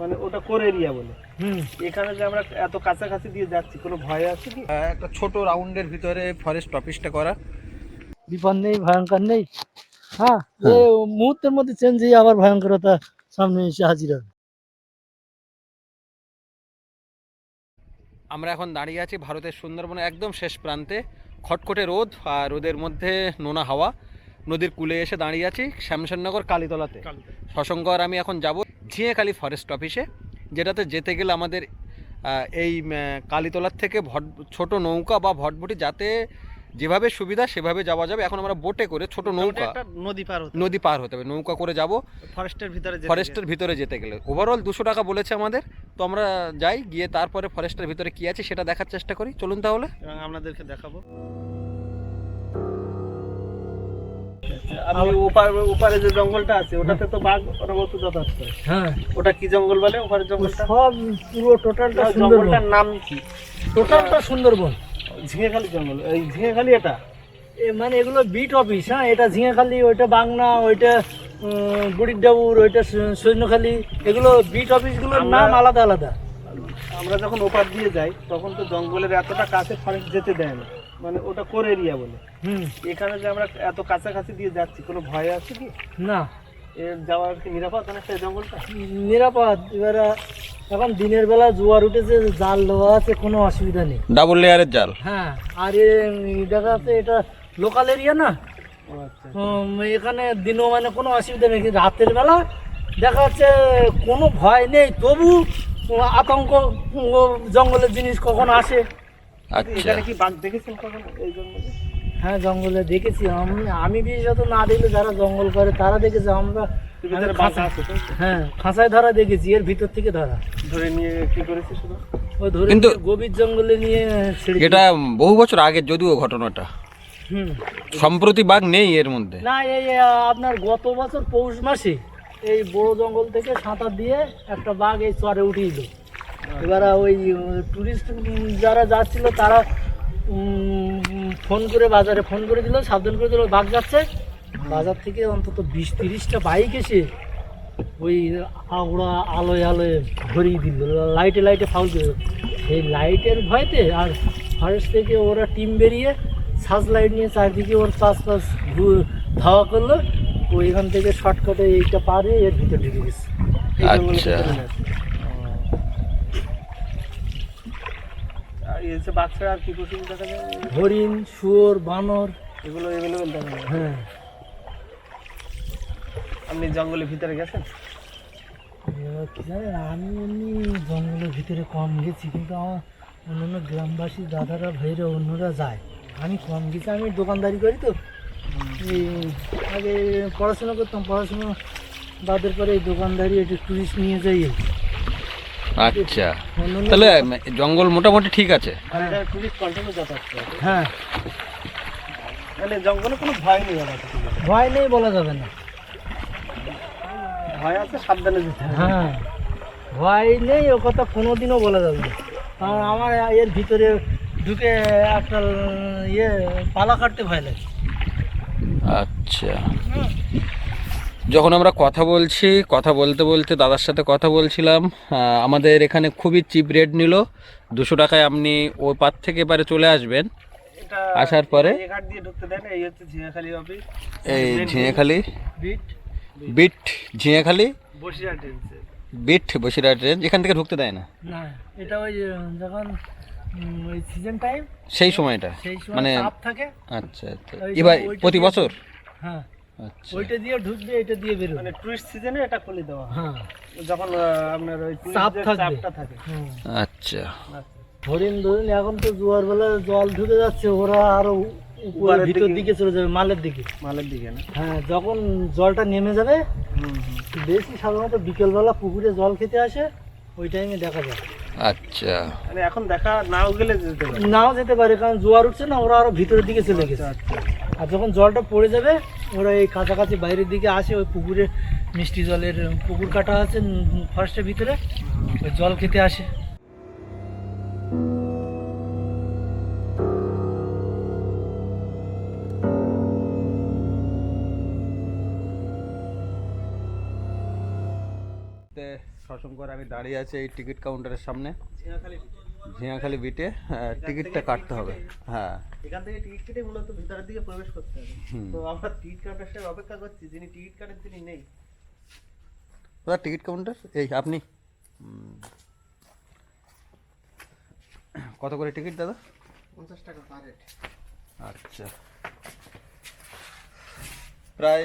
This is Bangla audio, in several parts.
মানে ওটা কোর এরিয়া বলে। হুম। এখানে যে আমরা এত কাছাকাছি দিয়ে যাচ্ছি কোনো ভয় আছে কি? একটা ছোট রাউন্ডের ভিতরে ফরেস্ট অফিসটা করা। বিপদ নেই ভয়ঙ্কর নেই। হ্যাঁ মুহূর্তের মধ্যে চেঞ্জ হয়ে আবার ভয়ঙ্করতা সামনে এসে হাজির হবে। আমরা এখন দাঁড়িয়ে আছি ভারতের সুন্দরবনের একদম শেষ প্রান্তে খটখটে রোদ আর রোদের মধ্যে নোনা হাওয়া। নদীর কূলে এসে দাঁড়িয়ে আছি শ্যামশননগর কালীতলাতে। শশঙ্কর আমি এখন যাব ঝিঁয়েখালি ফরেস্ট অফিসে যেটাতে যেতে গেলে আমাদের এই কালীতলার থেকে ভট ছোটো নৌকা বা ভটভটি যাতে যেভাবে সুবিধা সেভাবে যাওয়া যাবে। এখন আমরা বোটে করে ছোট নৌকা নদী পার হতে নদী পার হতে হবে। নৌকা করে যাব। ফরেস্টের ভিতরে ফরেস্টের ভিতরে যেতে গেলে। ওভারঅল দুশো টাকা বলেছে আমাদের। তো আমরা যাই গিয়ে তারপরে ফরেস্টের ভিতরে কি আছে সেটা দেখার চেষ্টা করি। চলুন তাহলে। আপনাদেরকে দেখাবো। আপনি ওপার ওপারে যে জঙ্গলটা আছে ওটাতে তো বাঘ অনবরত যাতায়াত করে হ্যাঁ। ওটা কি জঙ্গল বলে ওপারের জঙ্গলটা? সব পুরো টোটালটা সুন্দরবন। জঙ্গলটার নাম কি? টোটালটা সুন্দরবন। ঝিঙেখালি জঙ্গল এই ঝিঙেখালি এটা? মানে এগুলো বিট অফিস হ্যাঁ এটা ঝিঙাখালি ওইটা বাংনা ওইটা বুড়িরডাবুর ওইটা সৈন্যখালি এগুলো বিট অফিসগুলোর নাম আলাদা আলাদা। আমরা যখন ওপার দিয়ে যাই তখন তো জঙ্গলের এতটা কাছে ফরেস্ট যেতে দেয় না। মানে ওটা কোর এরিয়া বলে? হুম। এখানে যে আমরা এত কাছাকাছি দিয়ে যাচ্ছি কোনো ভয় আছে কি? না। এর যাওয়ার কি নিরাপদ অনেকটা এই জঙ্গলটা? নিরাপদ। এবারে এখন দিনের বেলা জোয়ার উঠেছে জাল দেওয়া আছে কোনো অসুবিধা নেই। ডাবল লেয়ারের জাল? হ্যাঁ আর এ দেখা যাচ্ছে এটা লোকাল এরিয়া না? ও আচ্ছা। উম, এখানে দিনও মানে কোনো অসুবিধা নেই কিন্তু রাতের বেলা দেখা যাচ্ছে কোনো ভয় নেই তবু আতঙ্ক জঙ্গলের জিনিস কখন আসে। আচ্ছা। কি বাঘ দেখেছেন কখনো এই জঙ্গলে? হ্যাঁ জঙ্গলে দেখেছি। আমি আমি বিশেষত না দেখলে যারা জঙ্গল করে তারা দেখেছে আমরা? হ্যাঁ খাঁচায় ধরা দেখেছি এর ভিতর থেকে ধরা। ধরে নিয়ে কি করেছে শুধু ও ধরে কিন্তু- গভীর জঙ্গলে নিয়ে এটা বহু বছর আগের যদিও ঘটনাটা। সম্প্রতি বাঘ নেই এর মধ্যে। না এই আপনার গত বছর পৌষ মাসে এই বড় জঙ্গল থেকে সাঁতার দিয়ে একটা বাঘ এই চরে উঠিয়ে দিল। এবার ওই টুরিস্ট যারা যাচ্ছিল তারা ফোন করে বাজারে ফোন করে দিল সাবধান করে দিল বাঘ যাচ্ছে বাজার থেকে অন্তত বিশ তিরিশটা বাইক এসে ওই আওড়া আলোয় আলোয় ভরিয়ে দিল লাইটে লাইটে ফাউল করে। সেই লাইটের ভয়তে আর ফরেস্ট থেকে ওরা টিম বেরিয়ে সার্চ লাইট নিয়ে চারদিকে ওর পাশ ঘু- ধাওয়া করল ও এখান থেকে শর্টকাটে এইটা পারে এর ভিতরে ঢুকে গেছে আচ্ছা। ভিতরে না। আর কি পশু দেখা যায়। হরিণ শুয়োর বানর। এগুলো এভেলেবেল দেখা যায়। হ্যাঁ। আপনি জঙ্গলের ভিতরে গেছেন? কি জানেন আমি এমনি জঙ্গলের ভিতরে কম গেছি কিন্তু আমার অন্যান্য গ্রামবাসী দাদারা ভাইরা অন্যরা যায়। আমি কম গেছি আমি দোকানদারি করি তো। আগে পড়াশোনা করতাম পড়াশোনা বাদের পরে এই দোকানদারি একটু টুরিস্ট নিয়ে যাই। আচ্ছা। তাহলে জঙ্গল মোটামুটি ঠিক আছে? হ্যাঁ। মানে জঙ্গলে কোনো ভয় নেই ভয় নেই বলা যাবে না। ভয় আছে সাবধানে যেতে হ্যাঁ। ভয় নেই ও কথা কোনোদিনও বলা যাবে না। কারণ আমার এর ভিতরে ঢুকে একটা ইয়ে পালা কাটতে ভয় লাগে। আচ্ছা। যখন আমরা কথা বলছি কথা বলতে বলতে দাদার সাথে কথা বলছিলাম আমাদের এখানে খুবই চিপ রেট নিল। দুশো টাকায় আপনি ও পার থেকে এবারে চলে আসবেন। আসার পরে? এই Jhingekhali beat. Jhingekhali? Beat Basirhat range এখান থেকে ঢুকতে দেয় না? এটা ওই যখন সিজন টাইম সেই সময়টা। মানে আচ্ছা আচ্ছা। এবার প্রতি বছর? হ্যাঁ। আচ্ছা। ওইটা দিয়ে ঢুকবে এটা দিয়ে মানে টুরিস্ট সিজনে এটা খুলে দেওয়া হ্যাঁ। যখন আপনার ওই চাপটা থাকে। আচ্ছা আচ্ছা। হরিণ ধরিন এখন তো জোয়ার বেলা জল ঢুকে যাচ্ছে ওরা আরও উপরের ভিতর দিকে- চলে যাবে মালের দিকে। মালের দিকে না? হ্যাঁ যখন জলটা নেমে যাবে হুম হুম। বেশি সাধারণত বিকেলবেলা পুকুরে জল খেতে আসে ওই টাইমে দেখা যায়। আচ্ছা। মানে এখন দেখা নাও গেলে যেতে পারে। নাও যেতে পারে কারণ জোয়ার উঠছে না ওরা আরও ভিতরের দিকে চলে গেছে। আচ্ছা। আর যখন জলটা পড়ে যাবে, ওরা এই কাছাকাছি বাইরের দিকে আসে, ওই পুকুরে মিষ্টি জলের পুকুর কাটা আছে ফরেস্টের ভিতরে, ওই জল খেতে আসে। শশঙ্কর আমি দাঁড়িয়ে আছি এই টিকিট কাউন্টারের সামনে। ঝিঙাখালি বিটে টিকিটটা কাটতে হবে। হ্যাঁ। এখান থেকে টিকিট কেটে মূলত ভিতরের দিকে প্রবেশ করতে হবে। তো আমরা টিকিট কাউন্টার সাহেব অপেক্ষা করছি যিনি টিকিট কাটেন তিনি নেই। কোথায় টিকিট কাউন্টার? এই আপনি। কত করে টিকিট দাদা? পঞ্চাশ টাকা পার হেড আচ্ছা। প্রায়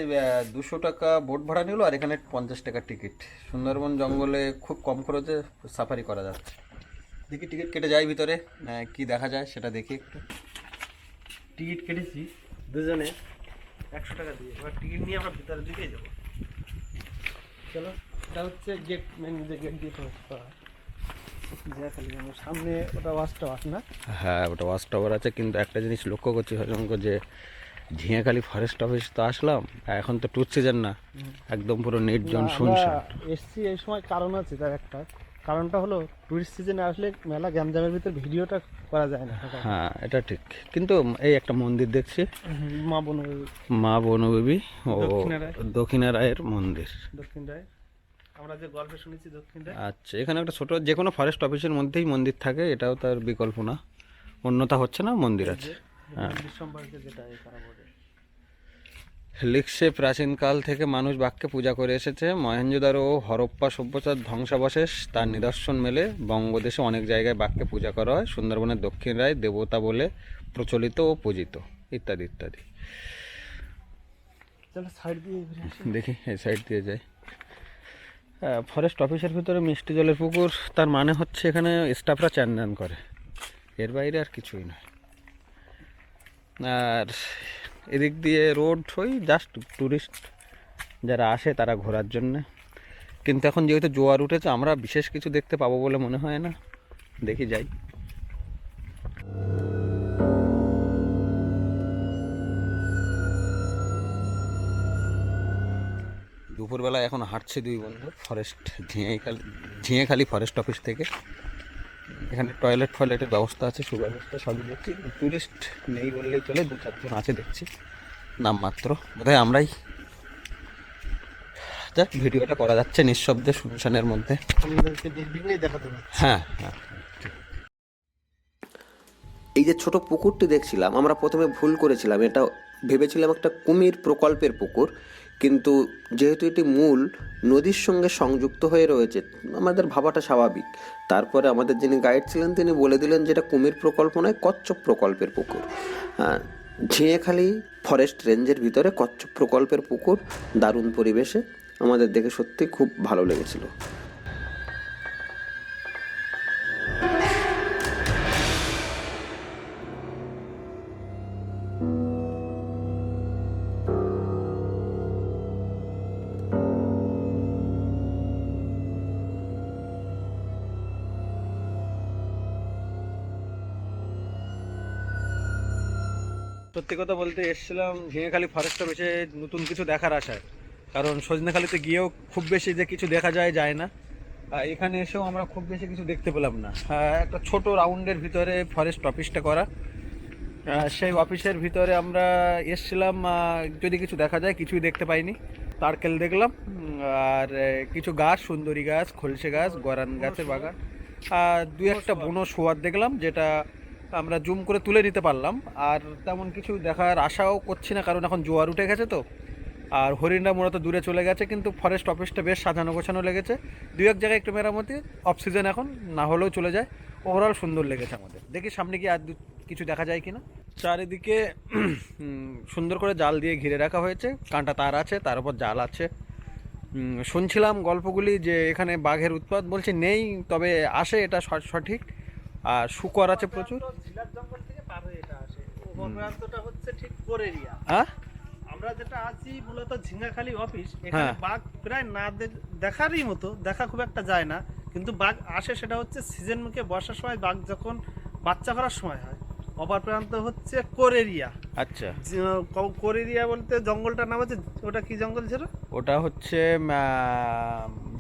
দুশো টাকা বোট ভাড়া নিল আর এখানে পঞ্চাশ টাকা টিকিট। সুন্দরবন জঙ্গলে খুব কম খরচে সাফারি করা যাচ্ছে। দেখি টিকিট কেটে যায় ভিতরে। আহ, কি দেখা যায় সেটা দেখি একটু। টিকিট কেটেছি দুজনে। একশো টাকা দিয়ে। এবার টিকিট নিয়ে আমরা ভিতরের দিকেই যাব। চলো এটা হচ্ছে গেট মেন যে গেট দিয়ে প্রবেশ করা সামনে ওটা ওয়াচ টাওয়ার না? হ্যাঁ ওটা ওয়াচ টাওয়ার আছে কিন্তু একটা জিনিস লক্ষ্য করছি হজঙ্ক যে ঝিঙাখালি ফরেস্ট অফিস তো আসলাম এখন তো টুর সিজন না। একদম পুরো নির্জন শুনশান এসছি এই সময় কারণ আছে তার একটা। কারণটা হলো টুরিস্ট সিজনে আসলে মেলা গ্যামজামের ভিতর ভিডিওটা করা যায় না। হ্যাঁ এটা ঠিক। কিন্তু এই একটা মন্দির দেখছি। মা বোন মা বনবেবী ও। দক্ষিণা রায়ের মন্দির। দক্ষিণ রায়। আমরা যে গল্পে শুনেছি দক্ষিণ রায়। আচ্ছা এখানে একটা ছোট যে কোনো ফরেস্ট অফিসের মধ্যেই মন্দির থাকে এটাও তার বিকল্প না। অন্যতা হচ্ছে না মন্দির আছে। হ্যাঁ। সম্পর্কে যেটা লিখছে প্রাচীনকাল থেকে মানুষ বাঘকে পূজা করে এসেছে। মহেঞ্জোদারো ও হরপ্পা সভ্যতার ধ্বংসাবশেষ তার নিদর্শন মেলে। বঙ্গদেশে অনেক জায়গায় বাঘকে পূজা করা হয়। সুন্দরবনের দক্ষিণ রায় দেবতা বলে প্রচলিত ও পূজিত। ইত্যাদি ইত্যাদি। দেখি এই সাইড দিয়ে যাই। ফরেস্ট অফিসের ভিতরে মিষ্টি জলের পুকুর তার মানে হচ্ছে এখানে স্টাফরা চান করে। এর বাইরে আর কিছুই নয়। আর এদিক দিয়ে রোড ওই জাস্ট ট্যুরিস্ট যারা আসে তারা ঘোরার জন্যে। কিন্তু এখন যেহেতু জোয়ার উঠেছে, আমরা বিশেষ কিছু দেখতে পাবো বলে মনে হয় না। দেখি যাই। দুপুরবেলা এখন হাঁটছে দুই বন্ধু forest Jhingekhali Jhingekhali forest office থেকে। এখানে টয়লেট ফয়লেটের ব্যবস্থা আছে সুব্যবস্থা সবই দেখছি। টুরিস্ট নেই বললেই চলে দু চারজন আছে দেখছি নামমাত্র বোধহয় আমরাই যাক ভিডিওটা করা যাচ্ছে নিঃশব্দে শুনশানের মধ্যে। হ্যাঁ হ্যাঁ। এই যে ছোট পুকুরটি দেখছিলাম আমরা প্রথমে ভুল করেছিলাম এটা ভেবেছিলাম একটা কুমির প্রকল্পের পুকুর। কিন্তু যেহেতু এটি মূল, নদীর সঙ্গে সংযুক্ত হয়ে রয়েছে, আমাদের ভাবাটা স্বাভাবিক। তারপরে আমাদের যিনি গাইড ছিলেন, তিনি বলে দিলেন যে এটা কুমির প্রকল্প নয়, কচ্ছপ প্রকল্পের পুকুর। ঝিঁয়েখালি ফরেস্ট রেঞ্জের ভিতরে কচ্ছপ প্রকল্পের পুকুর দারুণ পরিবেশে আমাদের দেখে সত্যি খুব ভালো লেগেছিল। সত্যি কথা বলতে এসেছিলাম ঝিঙেখালি ফরেস্ট অফিসে নতুন কিছু দেখার আশায়। কারণ সজনেখালিতে গিয়েও খুব বেশি যে কিছু দেখা যায় যায় না। এখানে এসেও আমরা খুব বেশি কিছু দেখতে পেলাম না। একটা ছোট রাউন্ডের ভিতরে ফরেস্ট অফিসটা করা। সেই অফিসের ভিতরে আমরা এসছিলাম যদি কিছু দেখা যায়, কিছুই দেখতে পাইনি। তারকেল দেখলাম আর কিছু গাছ, সুন্দরী গাছ, খলসে গাছ, গরান গাছের বাগান। আর দু একটা বুনো শোয়ার দেখলাম, যেটা আমরা জুম করে তুলে নিতে পারলাম। আর তেমন কিছু দেখার আশাও করছি না, কারণ এখন জোয়ার উঠে গেছে তো। আর হরিণরা মূলত দূরে চলে গেছে, কিন্তু ফরেস্ট অফিসটা বেশ সাজানো গোছানো লেগেছে। দুই এক জায়গায় একটু মেরামতি অফ সিজন এখন, না হলেও চলে যায়। ওভারঅল সুন্দর লেগেছে আমাদের। দেখি সামনে কি আর দু- কিছু দেখা যায় কিনা। চারিদিকে সুন্দর করে জাল দিয়ে ঘিরে রাখা হয়েছে। কাঁটা তার আছে, তার উপর জাল আছে। শুনছিলাম গল্পগুলি যে এখানে বাঘের উৎপাত বলছে, নেই, তবে আসে এটা সঠিক। আর শুকর আছে প্রচুর। ঝিলার জঙ্গল থেকে পার হয়ে এটা আসে। ওভার প্রান্তটা হচ্ছে ঠিক হ্যাঁ? আমরা যেটা আছি মূলত ঝিঙ্গাখালি অফিস। এখানে হ্যাঁ। বাঘ প্রায় না দেখারই মতো দেখা খুব একটা যায় না। কিন্তু বাঘ আসে সেটা হচ্ছে সিজন মুখে বর্ষার সময় বাঘ যখন বাচ্চা করার সময় হয় অপর প্রান্ত হচ্ছে কোর এরিয়া আচ্ছা কোর এরিয়া বলতে জঙ্গলটার নাম হচ্ছে ওটা কি জঙ্গল ছিল? ওটা হচ্ছে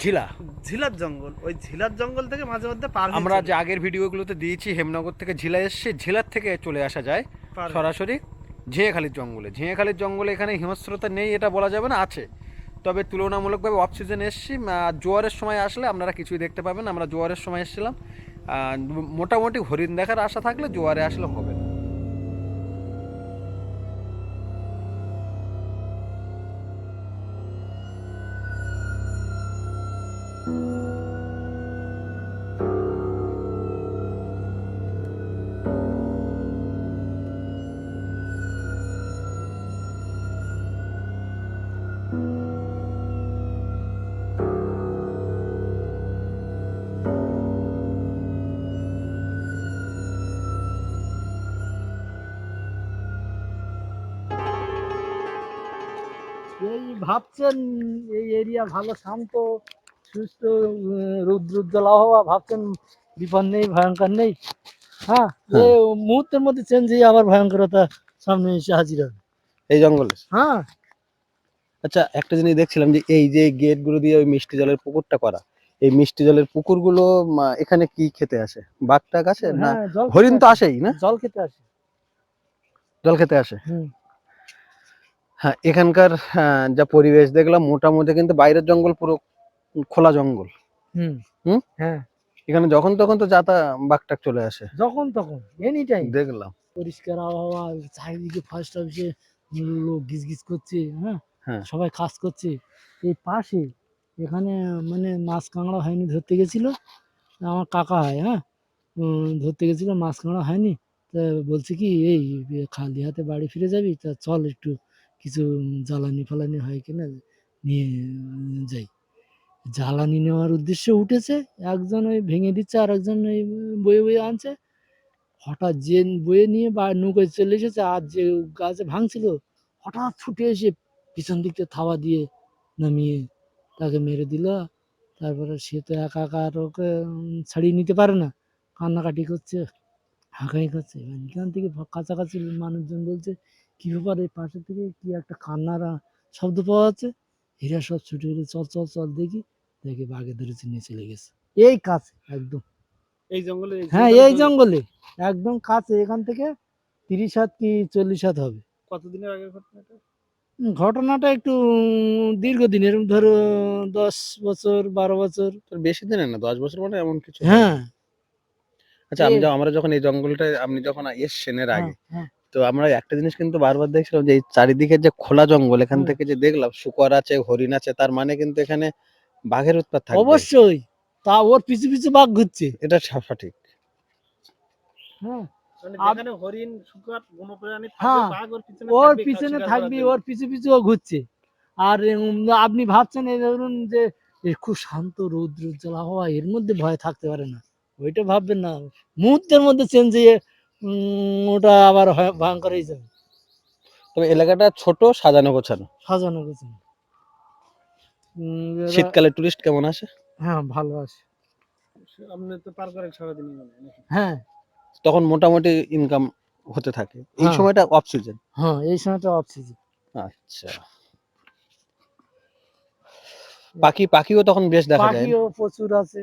ঝিলা। ঝিলার জঙ্গল। ওই ঝিলার জঙ্গল থেকে মাঝে মধ্যে পার আমরা যে আগের ভিডিওগুলোতে দিয়েছি হেমনগর থেকে ঝিলা এসছে ঝিলার থেকে চলে আসা যায় সরাসরি ঝিঙেখালির জঙ্গলে। ঝিঙেখালির জঙ্গলে এখানে হিংস্রতা নেই এটা বলা যাবে না আছে। তবে তুলনামূলকভাবে অফ সিজন এসেছি জোয়ারের সময় আসলে আপনারা কিছুই দেখতে পাবেন আমরা জোয়ারের সময় এসেছিলাম মোটামুটি হরিণ দেখার আশা থাকলে জোয়ারে আসলে হবে না। ভাবছেন এই এরিয়া ভালো শান্ত সুস্থ রৌদ্রোজ্জ্বল আবহাওয়া ভাবছেন বিপদ নেই ভয়ঙ্কর নেই? হ্যাঁ হ্যাঁ। মুহূর্তের মধ্যে চেঞ্জ হয়ে আবার ভয়ঙ্করতা সামনে এসে হাজির হবে। এই জঙ্গলে? হ্যাঁ। আচ্ছা একটা জিনিস দেখছিলাম যে এই যে গেটগুলো দিয়ে ওই মিষ্টি জলের পুকুরটা করা এই মিষ্টি জলের পুকুরগুলো এখানে কি খেতে আসে? বাঘ টাক আসে না হ্যাঁ হরিণ তো আসেই না? জল খেতে আসে। জল খেতে আসে? হুম। হ্যাঁ এখানকার আহ, যা পরিবেশ দেখলাম মোটামুটি কিন্তু বাইরের জঙ্গল পুরো খোলা জঙ্গল। হুম। হুম? হ্যাঁ। এখানে যখন তখন তো যাতা বাঘটাক চলে আসে। যখন তখন এনি টাইম দেখলাম। পরিষ্কার আবহাওয়া চারিদিকে ফার্স্ট অফিসে লোক গিজ গিজ করছে হ্যাঁ? হ্যাঁ। সবাই কাজ করছে। এই পাশে এখানে মানে মাছ কাঁকড়া হয়নি ধরতে গেছিল। আমার কাকা হয় হ্যাঁ? ধরতে গেছিল মাছ কাঁকড়া হয়নি। তা বলছে কি এই খালি হাতে বাড়ি ফিরে যাবি? তা চল একটু কিছু জ্বালানি ফালানি হয় কিনা নিয়ে, যাই। জ্বালানি নেওয়ার উদ্দেশ্যে উঠেছে, একজন ওই ভেঙে দিচ্ছে আর একজন ওই বয়ে বয়ে আনছে। হঠাৎ যে বয়ে নিয়ে বা নৌকায় চলে এসেছে, আর যে গাছে ভাঙছিল, হঠাৎ ছুটে এসে পিছন দিক থেকে থাবা দিয়ে নামিয়ে তাকে মেরে দিল। তারপরে সে তো একা একা ওকে ছাড়িয়ে নিতে পারে না। কান্নাকাটি করছে হাঁকাই করছে। এখান থেকে কাছাকাছি মানুষজন বলছে কি ব্যাপার এই পাশে থেকে কি একটা কান্নার শব্দ পাওয়া যাচ্ছে? এরা সব ছুটে গেলে চল চল চল দেখি। দেখি বাঘে ধরেছে নিয়ে চলে গেছে। এই কাছে একদম। এই জঙ্গলে হ্যাঁ এই জঙ্গলে একদম কাছে। এখান থেকে তিরিশ হাত কি চল্লিশ হাত হবে? কতদিনের আগের ঘটনা এটা উম, ঘটনাটা একটু দীর্ঘদিনের ধরো দশ বছর বারো বছর। বেশি দিনের না দশ বছর মানে এমন কিছু হ্যাঁ। আচ্ছা আমি আমরা যখন এই জঙ্গলটা আপনি যখন এসছেন এর আগে হ্যাঁ, হ্যাঁ। তো আমরা একটা জিনিস কিন্তু বারবার দেখছিলাম যে এই চারিদিকে যে খোলা জঙ্গল এখান থেকে যে দেখলাম শুকর আছে হরিণ আছে তার মানে কিন্তু এখানে বাঘের উৎপাত থাকবে। অবশ্যই। তা ওর পিছু পিছু বাঘ ঘুরছে। এটা সঠিক। হ্যাঁ। মানে হ্যাঁ, ওর পিছনে থাকবি ওর পিছু পিছু ও ঘুরছে। আর আপনি ভাবছেন এই ধরুন যে খুব শান্ত রৌদ্র উজ্জ্বল আবহাওয়া এর মধ্যে ভয় থাকতে পারে না। ওইটা ভাববেন না। মুহূর্তের মধ্যে চেঞ্জ হয়ে ওটা আবার ভয়ঙ্কর হয়ে যাবে তবে এলাকাটা ছোট সাজানো গোছানো। সাজানো গেছে উম, এরা- শীতকালে টুরিস্ট কেমন আসে? হ্যাঁ ভালো আছে জন্য। আপনি তো পার করেন সারাদিন মানে হ্যাঁ তখন মোটামুটি ইনকাম হতে থাকে। এই হ্যাঁ। সময়টা অফ সিজন হ্যাঁ এই সময়টা অফ সিজন আচ্ছা। পাখি পাখিও তখন বেশ দেখা যায়। পাখিও প্রচুর আছে।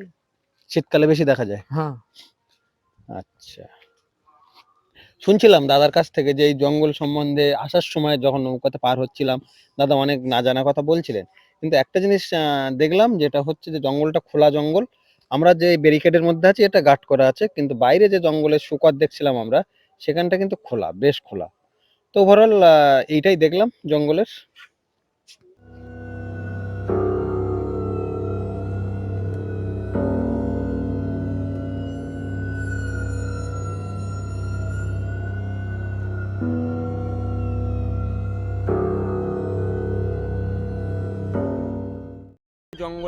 শীতকালে বেশি দেখা যায়। হ্যাঁ। আচ্ছা। শুনছিলাম দাদার কাছ থেকে যে এই জঙ্গল সম্বন্ধে আসার সময় যখন নৌকাতে পার হচ্ছিলাম, দাদা অনেক না জানা কথা বলছিলেন। কিন্তু একটা জিনিস দেখলাম যেটা হচ্ছে যে জঙ্গলটা খোলা জঙ্গল। আমরা যে ব্যারিকেডের মধ্যে আছি, এটা গার্ড করা আছে, কিন্তু বাইরে যে জঙ্গলের শুকর দেখছিলাম আমরা, সেখানটা কিন্তু খোলা, বেশ খোলা। তো ওভারঅল এইটাই দেখলাম জঙ্গলের।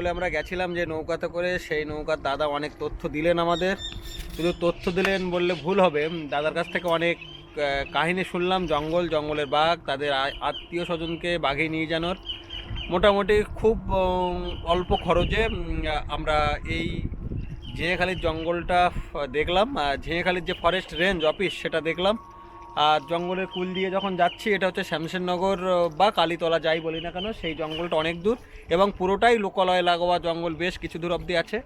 জঙ্গলে আমরা গেছিলাম যে নৌকাতে করে, সেই নৌকার দাদা অনেক তথ্য দিলেন আমাদের। শুধু তথ্য দিলেন বললে ভুল হবে। দাদার কাছ থেকে অনেক কাহিনী শুনলাম, জঙ্গল, জঙ্গলের বাঘ, তাদের আত্মীয় স্বজনকে বাঘে নিয়ে যানোর। মোটামুটি খুব অল্প খরচে আমরা এই ঝিঙেখালির জঙ্গলটা দেখলাম। আর ঝিঙেখালির যে ফরেস্ট রেঞ্জ অফিস সেটা দেখলাম। আর জঙ্গলের কুল দিয়ে যখন যাচ্ছি এটা হচ্ছে শ্যামশেরনগর আহ, বা কালীতলা যাই বলি না কেন সেই জঙ্গলটা অনেক দূর এবং পুরোটাই লোকালয় লাগোয়া জঙ্গল বেশ কিছু দূর অবধি আছে।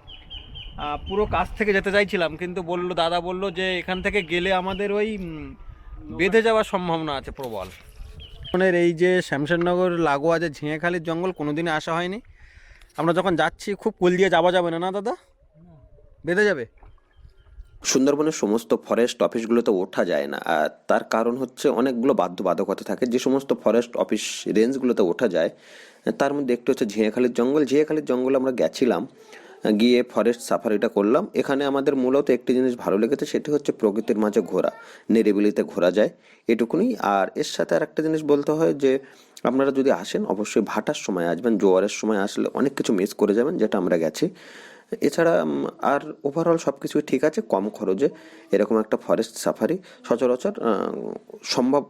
পুরো কাছ থেকে যেতে চাইছিলাম কিন্তু বলল দাদা বলল যে এখান থেকে গেলে আমাদের ওই বেঁধে যাওয়ার সম্ভাবনা আছে প্রবল। সুন্দরবনের এই যে শ্যামশেরনগর লাগোয়া যে ঝিঙেখালির জঙ্গল কোনোদিনই আসা হয়নি। আমরা যখন যাচ্ছি খুব কুল দিয়ে যাওয়া যাবে না না দাদা? বেঁধে যাবে? সুন্দরবনের সমস্ত ফরেস্ট অফিসগুলোতে ওঠা যায় না। আর তার কারণ হচ্ছে অনেকগুলো বাধ্যবাধকতা থাকে। যে সমস্ত ফরেস্ট অফিস রেঞ্জগুলোতে ওঠা যায়, তার মধ্যে একটি হচ্ছে ঝিঁয়াখালির জঙ্গল। ঝিঁয়াখালির জঙ্গলে আমরা গেছিলাম, গিয়ে ফরেস্ট সাফারিটা করলাম। এখানে আমাদের মূলত একটি জিনিস ভালো লেগেছে, সেটি হচ্ছে প্রকৃতির মাঝে ঘোরা। নিরিবিলিতে ঘোরা যায় এটুকুনি। আর এর সাথে আর একটা জিনিস বলতে হয় যে, আপনারা যদি আসেন, অবশ্যই ভাটার সময় আসবেন, জোয়ারের সময় আসলে অনেক কিছু মিস করে যাবেন, যেটা আমরা গেছি। এছাড়া আর ওভারঅল সব কিছুই ঠিক আছে, কম খরচে এরকম একটা ফরেস্ট সাফারি সচরাচর সম্ভব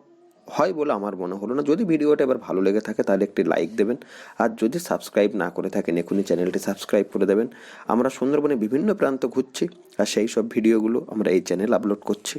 হয় বলে আমার মনে হলো না। যদি ভিডিওটা এবার ভালো লেগে থাকে তাহলে একটি লাইক দেবেন। আর যদি সাবস্ক্রাইব না করে থাকেন, এখনই চ্যানেলটি সাবস্ক্রাইব করে দেবেন। আমরা সুন্দরবনে বিভিন্ন প্রান্ত ঘুরছি, আর সেই সব ভিডিওগুলো আমরা এই চ্যানেল আপলোড করছি।